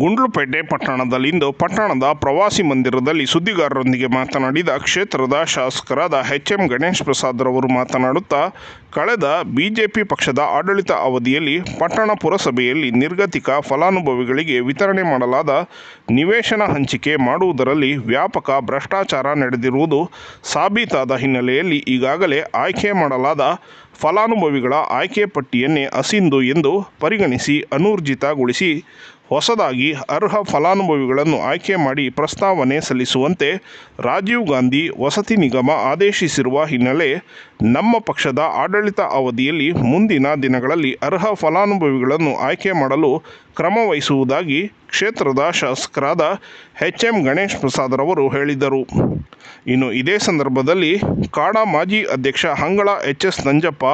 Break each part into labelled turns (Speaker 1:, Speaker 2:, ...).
Speaker 1: ಗುಂಡ್ಲುಪೇಟೆ ಪಟ್ಟಣದಲ್ಲಿಂದು ಪಟ್ಟಣದ ಪ್ರವಾಸಿ ಮಂದಿರದಲ್ಲಿ ಸುದ್ದಿಗಾರರೊಂದಿಗೆ ಮಾತನಾಡಿದ ಕ್ಷೇತ್ರದ ಶಾಸಕರಾದ ಎಚ್ ಎಂ ಗಣೇಶ್ ಪ್ರಸಾದ್ ರವರು ಮಾತನಾಡುತ್ತಾ ಕಳೆದ ಬಿಜೆಪಿ ಪಕ್ಷದ ಆಡಳಿತ ಅವಧಿಯಲ್ಲಿ ಪಟ್ಟಣ ಪುರಸಭೆಯಲ್ಲಿ ನಿರ್ಗತಿಕ ಫಲಾನುಭವಿಗಳಿಗೆ ವಿತರಣೆ ಮಾಡಲಾದ ನಿವೇಶನ ಹಂಚಿಕೆ ಮಾಡುವುದರಲ್ಲಿ ವ್ಯಾಪಕ ಭ್ರಷ್ಟಾಚಾರ ನಡೆದಿರುವುದು ಸಾಬೀತಾದ ಹಿನ್ನೆಲೆಯಲ್ಲಿ ಈಗಾಗಲೇ ಆಯ್ಕೆ ಮಾಡಲಾದ ಫಲಾನುಭವಿಗಳ ಆಯ್ಕೆ ಪಟ್ಟಿಯನ್ನೇ ಅಸಿಂದು ಎಂದು ಪರಿಗಣಿಸಿ ಅನೂರ್ಜಿತಗೊಳಿಸಿ ಹೊಸದಾಗಿ ಅರ್ಹ ಫಲಾನುಭವಿಗಳನ್ನು ಆಯ್ಕೆ ಮಾಡಿ ಪ್ರಸ್ತಾವನೆ ಸಲ್ಲಿಸುವಂತೆ ರಾಜೀವ್ ಗಾಂಧಿ ವಸತಿ ನಿಗಮ ಆದೇಶಿಸಿರುವ ಹಿನ್ನೆಲೆ ನಮ್ಮ ಪಕ್ಷದ ಆಡಳಿತ ಅವಧಿಯಲ್ಲಿ ಮುಂದಿನ ದಿನಗಳಲ್ಲಿ ಅರ್ಹ ಫಲಾನುಭವಿಗಳನ್ನು ಆಯ್ಕೆ ಮಾಡಲು ಕ್ರಮ ವಹಿಸುವುದಾಗಿ ಕ್ಷೇತ್ರದ ಶಾಸಕರಾದ ಎಚ್ ಎಂ ಗಣೇಶ್ ಪ್ರಸಾದ್ರವರು ಹೇಳಿದರು ಇನ್ನು ಇದೇ ಸಂದರ್ಭದಲ್ಲಿ ಕಾಡ ಮಾಜಿ ಅಧ್ಯಕ್ಷ ಹಂಗಳ ಎಚ್ ಎಸ್ ನಂಜಪ್ಪ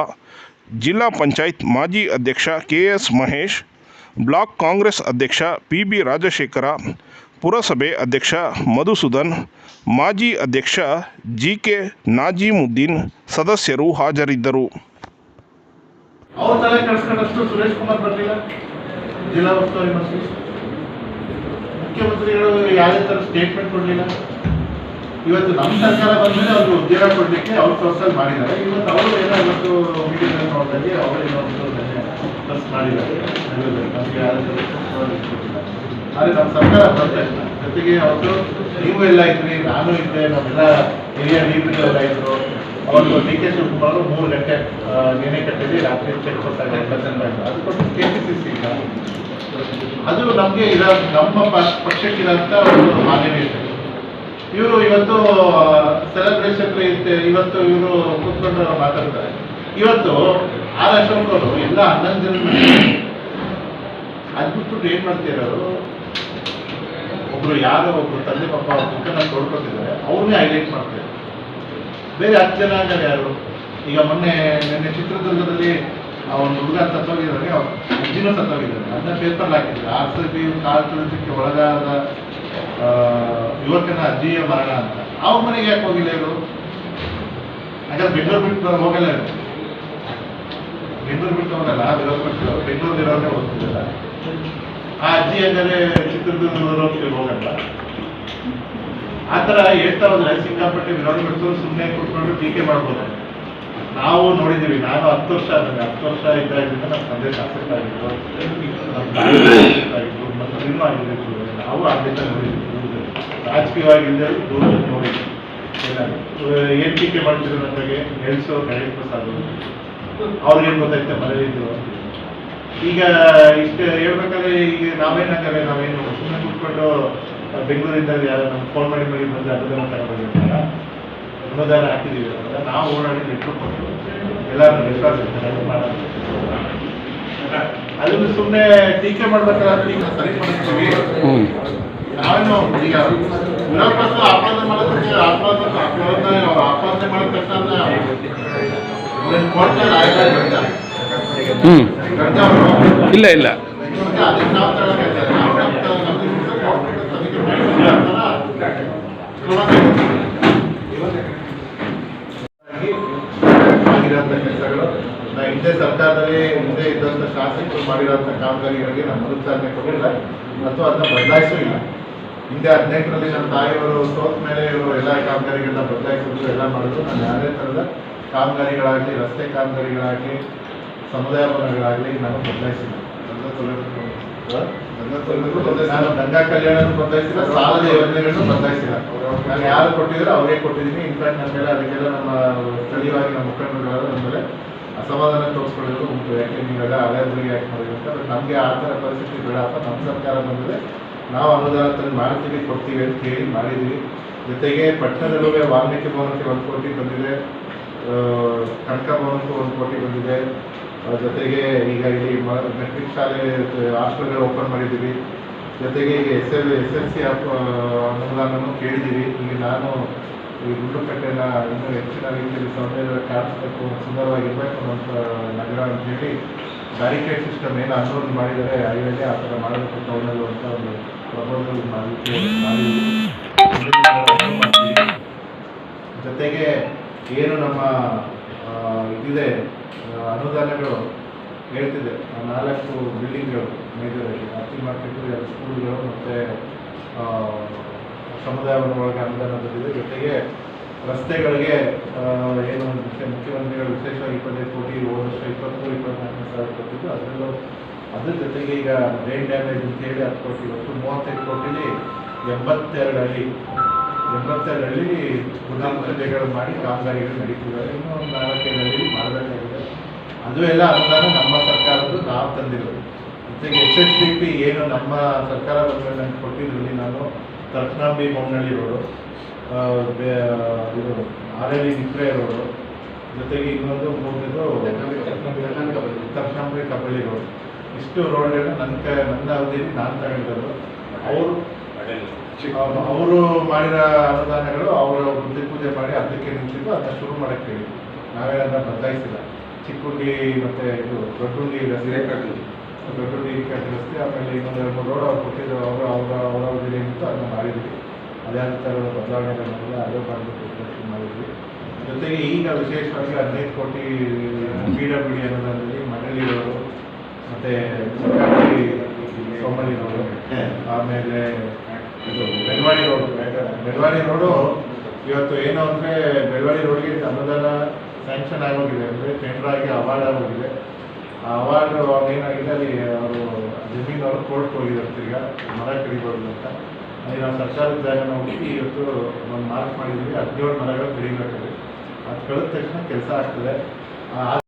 Speaker 1: ಜಿಲ್ಲಾ ಪಂಚಾಯತ್ ಮಾಜಿ ಅಧ್ಯಕ್ಷ K S Mahesh block Congress ಅಧ್ಯಕ್ಷ ಪಿ ಬಿ ರಾಜಶೇಖರ ಪುರಸಭೆ ಅಧ್ಯಕ್ಷ ಮಧುಸೂದನ್ ಮಾಜಿ ಅಧ್ಯಕ್ಷ ಜಿಕೆ ಕೆ ನಾಜೀಮುದ್ದೀನ್ ಸದಸ್ಯರು ಹಾಜರಿದ್ದರು
Speaker 2: ಮುಖ್ಯಮಂತ್ರಿಗಳು ಯಾವುದೇ ಸ್ಟೇಟ್ಮೆಂಟ್ ಕೊಡಲಿಲ್ಲ ಇವತ್ತು ನಮ್ಮ ಸರ್ಕಾರ ಬಂದ್ರೆ ಅವರು ಉದ್ಯೋಗ ಕೊಡಲಿಕ್ಕೆ ಅವ್ರು ಸೋರ್ಸಲ್ ಮಾಡಿದ್ದಾರೆ ಇವತ್ತು ಅವರು ಏನೋ ಇವತ್ತು ಮೀಟಿಂಗ್ ನೋಡಿದಲ್ಲಿ ಅವರೇನೋ ಮಾಡಿದ್ದಾರೆ ನಮಗೆ ನಮ್ಮ ಸರ್ಕಾರ ಬರ್ತಾ ಇಲ್ಲ ಜೊತೆಗೆ ಅವರು ನೀವು ಎಲ್ಲ ಇದ್ರಿ ನಾನು ಇದ್ದೆ ನಮ್ಮೆಲ್ಲ ಹಿರಿಯ ಎಲ್ಲ ಇದ್ರು ಅವರು ಡಿ ಕೆ ಶಿವಕುಮಾರ್ ಮೂರು ಗಂಟೆ ನೆನೆ ಕಟ್ಟಿದ್ರಿ ರಾತ್ರಿ ಚೆಕ್ ಕೊಟ್ಟಾಗ ಅದು ಕೊಟ್ಟು ಕೆ ಪಿ ಸಿ ಸಿ ಅದು ನಮಗೆ ಇರೋ ನಮ್ಮ ಪಕ್ಷಕ್ಕಿರೋಂಥ ಒಂದು ಮಾನ್ಯತೆ ಇವರು ಇವತ್ತು ಸೆಲೆಬ್ರೇಷನ್ ಇವತ್ತು ಇವರು ಕೂತ್ಕೊಂಡು ಮಾತಾಡ್ತಾರೆ ಇವತ್ತು ಆರ್ ಅಶೋಕ್ ಅವರು ಎಲ್ಲ ಹನ್ನೊಂದು ಜನ ಅದ್ಬಿಟ್ಬಿಟ್ಟು ಏನ್ ಮಾಡ್ತಿರೋರು ಒಬ್ರು ಯಾರೋ ಒಬ್ರು ತಂದೆ ಪಪ್ಪ ಅವ್ರ ತೊಳ್ಕೊತಿದ್ದಾರೆ ಅವ್ರನ್ನೇ ಹೈಲೈಟ್ ಮಾಡ್ತಾರೆ ಬೇರೆ ಹತ್ತು ಜನ ಆಗಲ್ಲ ಯಾರು ಈಗ ಮೊನ್ನೆ ನಿನ್ನೆ ಚಿತ್ರದುರ್ಗದಲ್ಲಿ ಅವನ ಹುಡುಗ ಸತ್ತೋಗಿದ್ದಾನೆ ಅಜ್ಜಿನ ಅಜ್ಜಿನೂ ಅದನ್ನ ಪೇಪರ್ ಹಾಕಿದ್ರು ಆರ್ ಸಿ ಬಿ ಕಾಲ್ ಒಳಗಾದ ಯುವಕನ ಅಜ್ಜಿಯ ಮರಣ ಅಂತ ಅವ್ರ ಮನೆಗೆ ಯಾಕೆ ಹೋಗಿಲ್ಲ ಇವರು ಯಾಕಂದ್ರೆ ಬೆಂಗಳೂರು ಬಿಟ್ಟು ಹೋಗಲ್ಲ ಇವರು ಬೆಂಗಳೂರು ಬಿಟ್ಟು ಹೋಗಲ್ಲ ವಿರೋಧ ಪಕ್ಷದವರು ಬೆಂಗಳೂರು ಇರೋರೇ ಹೋಗ್ತಿದ್ದಲ್ಲ ಆ ಅಜ್ಜಿ ಅಂದರೆ ಚಿತ್ರದುರ್ಗದವರು ಹೋಗಲ್ಲ ಆ ಥರ ಹೇಳ್ತಾ ಹೋದ್ರೆ ಸಿಕ್ಕಾಪಟ್ಟೆ ವಿರೋಧ ಪಕ್ಷದವರು ಸುಮ್ಮನೆ ಕೂತ್ಕೊಂಡು ಟೀಕೆ ಮಾಡ್ಬೋದು ನಾವು ನೋಡಿದ್ದೀವಿ ನಾನು ಹತ್ತು ವರ್ಷ ನನಗೆ ಹತ್ತು ವರ್ಷ ಇದ್ದಾಗಿದ್ದ ನಮ್ಮ ತಂದೆ ಶಾಸಕ ಆಗಿದ್ರು ನಮ್ಮ ಆಗಿದ್ರು ನಾವು ಆದ್ಯತೆ ನೋಡಿದ್ದೀವಿ ರಾಜಕೀಯವಾಗಿ ದೂರ ನೋಡಿ ಏನ್ ಟೀಕೆ ಮಾಡ್ತಿರೋ ನಮಗೆ ನೆಲೆಸೋ ನಳಿನ್ ಪ್ರಸಾದ್ ಅವ್ರಿಗೇನು ಗೊತ್ತಾಯ್ತ ಮನೆಯಲ್ಲಿದ್ದರು ಈಗ ಇಷ್ಟು ಹೇಳ್ಬೇಕಾದ್ರೆ ಈಗ ನಾವೇನಾಗಲ್ಲ ನಾವೇನು ಸುಮ್ಮನೆ ಕೂತ್ಕೊಂಡು ಬೆಂಗಳೂರಿಂದ ಯಾರು ನಮ್ಗೆ ಫೋನ್ ಮಾಡಿ ಮಾಡಿ ಬಂದು ಅನುದಾನ ತಗೊಂಡಿರ್ತಾರ ಅನುದಾನ ಹಾಕಿದೀವಿ ಅಂತ ನಾವು ಓಡಾಡಿ ನೆಟ್ರು ಕೊಟ್ಟು ಎಲ್ಲರೂ ವಿಶ್ವಾಸ ಮಾಡೋದು ಅದನ್ನು ಸುಮ್ಮನೆ ಟೀಕೆ ಮಾಡ್ಬೇಕಾದ್ರೆ ಸರಿ ಮಾಡ್ತೀವಿ ಕೆಲಸಗಳು ಇಲ್ಲ ಇಲ್ಲ ಹಿಂದೆ ಸರ್ಕಾರದಲ್ಲಿ ಮುಂದೆ ಶಾಸಕರು ಮಾಡಿರುವಂತಹ ಕಾಮಗಾರಿಗಳಿಗೆ ನಾವು ಮತ್ತು ಅದನ್ನ ಬದಲಾಯಿಸೂ ಇಲ್ಲ ಹಿಂದೆ ಹದಿನೆಂಟರಲ್ಲಿ ನಮ್ಮ ತಾಯಿಯವರು ಸೋತ್ ಮೇಲೆ ಇವರು ಎಲ್ಲ ಕಾಮಗಾರಿಗಳನ್ನ ಬದಲಾಯಿಸಿದ್ರು ಎಲ್ಲ ಮಾಡಿದ್ರು ನಾನು ಯಾವುದೇ ಥರದ ಕಾಮಗಾರಿಗಳಾಗಲಿ ರಸ್ತೆ ಕಾಮಗಾರಿಗಳಾಗಲಿ ಸಮುದಾಯ ಭವನಗಳಾಗಲಿ ನಾನು ಬದಲಾಯಿಸಿಲ್ಲ ನಾನು ಗಂಗಾ ಕಲ್ಯಾಣ ಬದಲಾಯಿಸಿಲ್ಲ ಸಾಲದ ಯೋಜನೆಗಳನ್ನು ಬದಲಾಯಿಸಿಲ್ಲ ನಾನು ಯಾರು ಕೊಟ್ಟಿದ್ರು ಅವರೇ ಕೊಟ್ಟಿದ್ದೀನಿ ಇನ್ಫ್ಯಾಕ್ಟ್ ನನ್ನ ಮೇಲೆ ಅದಕ್ಕೆಲ್ಲ ನಮ್ಮ ಸ್ಥಳೀಯವಾಗಿ ನಮ್ಮ ಮುಖಂಡರುಗಳಾದ ನಮ್ಮ ಮೇಲೆ ಅಸಮಾಧಾನ ತೋರಿಸ್ಕೊಳ್ಳೋದು ಉಂಟು ಯಾಕೆ ನೀವೆಲ್ಲ ಹಳೆಯವ್ರಿಗೆ ಯಾಕೆ ಮಾಡಬೇಕು ನಮಗೆ ಆ ಥರ ಪರಿಸ್ಥಿತಿ ಬೇಡ ಅಂತ ನಮ್ಮ ಸರ್ಕಾರ ಬಂದರೆ ನಾವು ಅನುದಾನ ತಂದು ಮಾಡ್ತೀವಿ ಕೊಡ್ತೀವಿ ಅಂತ ಹೇಳಿ ಮಾಡಿದ್ವಿ ಜೊತೆಗೆ ಪಟ್ಟಣದಲ್ಲೂ ವಾಲ್ಮೀಕಿ ಭವನಕ್ಕೆ ಒಂದು ಕೋಟಿ ಬಂದಿದೆ ಕನಕ ಭವನಕ್ಕೂ ಒಂದು ಕೋಟಿ ಬಂದಿದೆ ಜೊತೆಗೆ ಈಗ ಇಲ್ಲಿ ಮೆಟ್ರಿಕ್ ಶಾಲೆ ಹಾಸ್ಟೆಲ್ಗಳು ಓಪನ್ ಮಾಡಿದ್ದೀವಿ ಜೊತೆಗೆ ಈಗ S L S L C ಆಪ್ ಅನುದಾನನೂ ಕೇಳಿದ್ದೀವಿ ಈಗ ನಾನು ಈ ಗುಂಡುಕಟ್ಟೆನ ಇನ್ನೂ ಹೆಚ್ಚಿನ ರೀತಿಯಲ್ಲಿ ಸೌಂದರ್ಯ ಕಾಣಿಸ್ಬೇಕು ಸುಂದರವಾಗಿರಬೇಕು ಅಂತ ನಗರ ಅಂತ ಹೇಳಿ ಬ್ಯಾರಿಕೇಡ್ ಸಿಸ್ಟಮ್ ಏನು ಅನ್ಲೋಡ್ ಮಾಡಿದರೆ ಅಲ್ಲಿ ಆ ಥರ ಮಾಡಬೇಕು ಟೌನಲ್ಲಿ ಅಂತ ಒಂದು ಪ್ರಪೋಸಲ್ ಮಾಡಲಿಕ್ಕೆ ಜೊತೆಗೆ ಏನು ನಮ್ಮ ಇದಿದೆ ಅನುದಾನಗಳು ಹೇಳ್ತಿದೆ ನಾಲ್ಕು ಬಿಲ್ಡಿಂಗ್ಗಳು ಮೇಜರಲ್ಲಿ ಅತಿ ಮಾರ್ಕೆಟು ಎರಡು ಸ್ಕೂಲ್ಗಳು ಮತ್ತು ಸಮುದಾಯವನ್ನು ಒಳಗೆ ಅನುದಾನ ಬಂದಿದೆ ಜೊತೆಗೆ ರಸ್ತೆಗಳಿಗೆ ಏನು ಮುಖ್ಯಮಂತ್ರಿಗಳು ವಿಶೇಷವಾಗಿ ಇಪ್ಪತ್ತೈದು ಕೋಟಿ ವರ್ಷ ಇಪ್ಪತ್ತ್ಮೂರು ಇಪ್ಪತ್ನಾಲ್ಕು ಸಾವಿರ ಕೊಟ್ಟಿದ್ದು ಅದರಲ್ಲೂ ಅದ್ರ ಜೊತೆಗೆ ಈಗ ಬ್ರೈನ್ ಡ್ಯಾಮೇಜ್ ಅಂತೇಳಿ ಹತ್ತು ಕೋಟಿ ಒಟ್ಟು ಮೂವತ್ತೈದು ಕೋಟಿಲಿ ಎಂಬತ್ತೆರಡು ಹಳ್ಳಿ ಎಂಬತ್ತೆರಡು ಹಳ್ಳಿ ಮಾಡಿ ಕಾಮಗಾರಿಗಳು ನಡೀತಿದ್ದಾರೆ ಇನ್ನೂ ಒಂದು ನಾಲ್ಕೈದು ಹಳ್ಳಿ ಮಾಡಬೇಕಾಗಿದೆ ಅದು ಎಲ್ಲ ಅನುದಾನ ನಮ್ಮ ಸರ್ಕಾರದ್ದು ನಾವು ತಂದಿರೋದು ಜೊತೆಗೆ ಎಸ್ ಎಸ್ ಡಿ ಪಿ ಏನು ನಮ್ಮ ಸರ್ಕಾರ ಬಂದ ಕೊಟ್ಟಿದ್ರಲ್ಲಿ ನಾನು ತರ್ಕನಾಂಬಿ ಮೌನಳ್ಳಿ ರೋಡು ಇದು ಆರ್ ಎಲ್ ನಿಪ್ರೆ ರೋಡು ಜೊತೆಗೆ ಇನ್ನೊಂದು ಮೂರನೇದು ದಕ್ಷಿಣಾಂಬರಿ ಕಬಳ್ಳಿ ರೋಡ್ ಇಷ್ಟು ರೋಡ್ಗಳನ್ನ ನನ್ನ ಕೈ ನನ್ನ ಅವಧಿಯಲ್ಲಿ ನಾನು ತಗೊಂಡಿರೋದು ಅವರು ಅವರು ಮಾಡಿರೋ ಅನುದಾನಗಳು ಅವರ ಬುದ್ಧಿ ಪೂಜೆ ಮಾಡಿ ಅದಕ್ಕೆ ನಿಂತಿದ್ದು ಅದನ್ನ ಶುರು ಮಾಡೋಕ್ಕೆ ಹೇಳಿ ನಾವೇನನ್ನ ಬದಲಾಯಿಸಿಲ್ಲ ಚಿಕ್ಕುಂಡಿ ಮತ್ತು ಇದು ದೊಡ್ಡುಂಡಿ ರಸ್ತೆ ದೊಡ್ಡುಂಡಿ ಕಟ್ಟಿ ರಸ್ತೆ ಆಮೇಲೆ ಇನ್ನೊಂದು ಎರಡು ರೋಡ್ ಅವ್ರು ಕೊಟ್ಟಿದ್ದರು ಅವರು ಅವರು ಮಧ್ಯಂತರಗಳ ಬದಲಾವಣೆ ಮೇಲೆ ಅದೇ ಮಾಡಬೇಕು ಮಾಡಿದ್ವಿ ಜೊತೆಗೆ ಈಗ ವಿಶೇಷವಾಗಿ ಹದಿನೈದು ಕೋಟಿ ಬಿ ಡಬ್ಲ್ಯೂ ಡಿ ಅನುದಾನದಲ್ಲಿ ಮನೇಲಿರೋರು ಮತ್ತು ಆಮೇಲೆ ಇದು ಬೆಳವಾಡಿ ರೋಡು ಬೆಳವಾಡಿ ರೋಡು ಇವತ್ತು ಏನು ಅಂದರೆ ಬೆಳವಾಡಿ ರೋಡ್ಗೆ ಅನುದಾನ ಸ್ಯಾಂಕ್ಷನ್ ಆಗೋಗಿದೆ ಅಂದರೆ ಟೆಂಡರ್ ಆಗಿ ಅವಾರ್ಡ್ ಆಗೋಗಿದೆ ಆ ಅವಾರ್ಡ್ ಏನಾಗಿದೆ ಅಲ್ಲಿ ಅವರು ಜಮೀನವರು ಕೋರ್ಟ್ಗೆ ಹೋಗಿದ್ದಾರೆ ಈಗ ಮರ ಕಡಿಬಾರ್ದು ಅಂತ ನಾವು ಸರ್ಕಾರ ಜಾಗ ನಾವು ಇವತ್ತು ಒಂದು ಮಾರ್ಕ್ ಮಾಡಿದ್ವಿ ಹದಿನೇಳು ಮರಗಳು ಬೆಳಿಬೇಕು ಅದು ಕಳೆದ ತಕ್ಷಣ ಕೆಲಸ ಆಗ್ತದೆ